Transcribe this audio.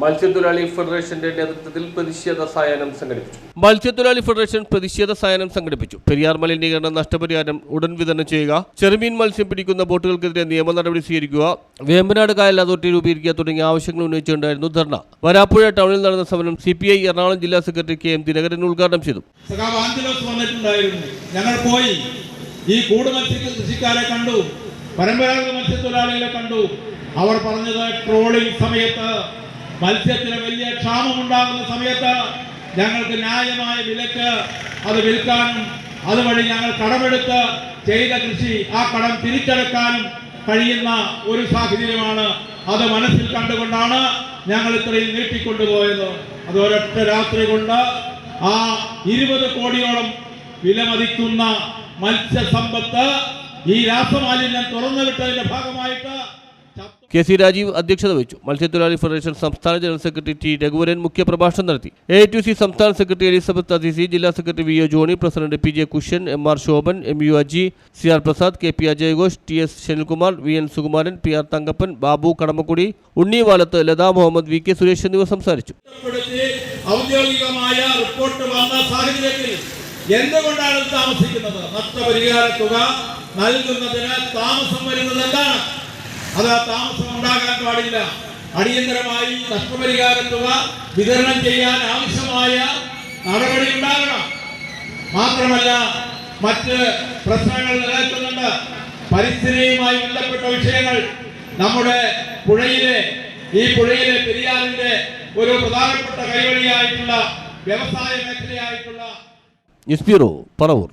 മത്സ്യത്തൊഴിലാളി ഫെഡറേഷന്റെ നേതൃത്വത്തിൽ പ്രതിഷേധ സായാഹ്നം സംഘടിപ്പിച്ചു. മത്സ്യത്തൊഴിലാളി ഫെഡറേഷൻ പ്രതിഷേധ സായനം സംഘടിപ്പിച്ചു. പെരിയാർ മലിനീകരണ നഷ്ടപരിഹാരം ഉടൻ വിതരണം ചെയ്യുക. ചെറുമീൻ മത്സ്യം പിടിക്കുന്ന ബോട്ടുകൾക്കെതിരെ നിയമ നടപടി സ്വീകരിക്കുക. വേമ്പനാട് കായൽ അതോറിറ്റി രൂപീകരിക്കുക തുടങ്ങിയ ആവശ്യങ്ങൾ ഉന്നയിച്ചുകൊണ്ടായിരുന്നു ധർണ. വരാപ്പുഴ ടൗണിൽ നടന്ന സമരം സി പി ഐ എറണാകുളം ജില്ലാ സെക്രട്ടറി കെ എം ദിനകരൻ ഉദ്ഘാടനം ചെയ്തു. ഞങ്ങൾ പോയി. ഈ കൂട് മത്സ്യ കൃഷിക്കാരെ കണ്ടു. പരമ്പരാഗത മത്സ്യത്തൊഴിലാളികളെ കണ്ടു. അവർ പറഞ്ഞത് ട്രോളിംഗ് സമയത്ത് മത്സ്യത്തിന് വലിയ ക്ഷാമമുണ്ടാകുന്ന സമയത്ത് ഞങ്ങൾക്ക് ന്യായമായ വിലക്ക് അത് വിൽക്കാനും അതുവഴി ഞങ്ങൾ കടമെടുത്ത് ചെയ്ത കൃഷി ആ കടം തിരിച്ചെടുക്കാനും കഴിയുന്ന ഒരു സാഹചര്യമാണ് അത് മനസ്സിൽ കണ്ടുകൊണ്ടാണ് ഞങ്ങൾ ഇത്രയും നീട്ടിക്കൊണ്ടുപോയത്. അത് ഒരൊറ്റ രാത്രി കൊണ്ട് ആ ഇരുപത് കോടിയോളം വിലമതിക്കുന്ന മത്സ്യസമ്പത്ത് ഈ രാസമാലിന്യം തുറന്നു വിട്ടതിന്റെ ഭാഗമായിട്ട് കെ സി രാജീവ് അധ്യക്ഷത വഹിച്ചു. മത്സ്യത്തൊഴിലാളി ഫെഡറേഷൻ സംസ്ഥാന ജനറൽ സെക്രട്ടറി ടി രഘുവരൻ മുഖ്യപ്രഭാഷണം നടത്തി. എ ടു സി സംസ്ഥാന സെക്രട്ടറി എലിസബത്ത് അസീസി ജില്ലാ secretary V O Johny president P J Kushyan M R Shobhan M U Aji C R Prasad K P അജയഘോഷ് T S Shanilkumar V N Sukumaran P R Thankappan Babu Kadamakkudy Unni Valath Latha Muhammad V K Suresh എന്നിവർ സംസാരിച്ചു. എന്തുകൊണ്ടാണ് താമസിക്കുന്നത്? നഷ്ടപരിഹാര തുക നൽകുന്നതിന് താമസം വരുന്നത് എന്താണ്? അത് താമസം ഉണ്ടാകാൻ പാടില്ല. അടിയന്തരമായി നഷ്ടപരിഹാര തുക വിതരണം ചെയ്യാൻ ആവശ്യമായ നടപടി ഉണ്ടാകണം. മാത്രമല്ല മറ്റ് പ്രശ്നങ്ങൾ നിലനിൽക്കുന്നുണ്ട്. പരിസ്ഥിതിയുമായി ബന്ധപ്പെട്ട വിഷയങ്ങൾ നമ്മുടെ പുഴയിലെ ഈ പുഴയിലെ പെരിയാറിന്റെ ഒരു പ്രധാനപ്പെട്ട കൈവഴിയായിട്ടുള്ള വ്യവസായ മേഖലയായിട്ടുള്ള ന്യൂസ് ബ്യൂറോ പറവൂർ.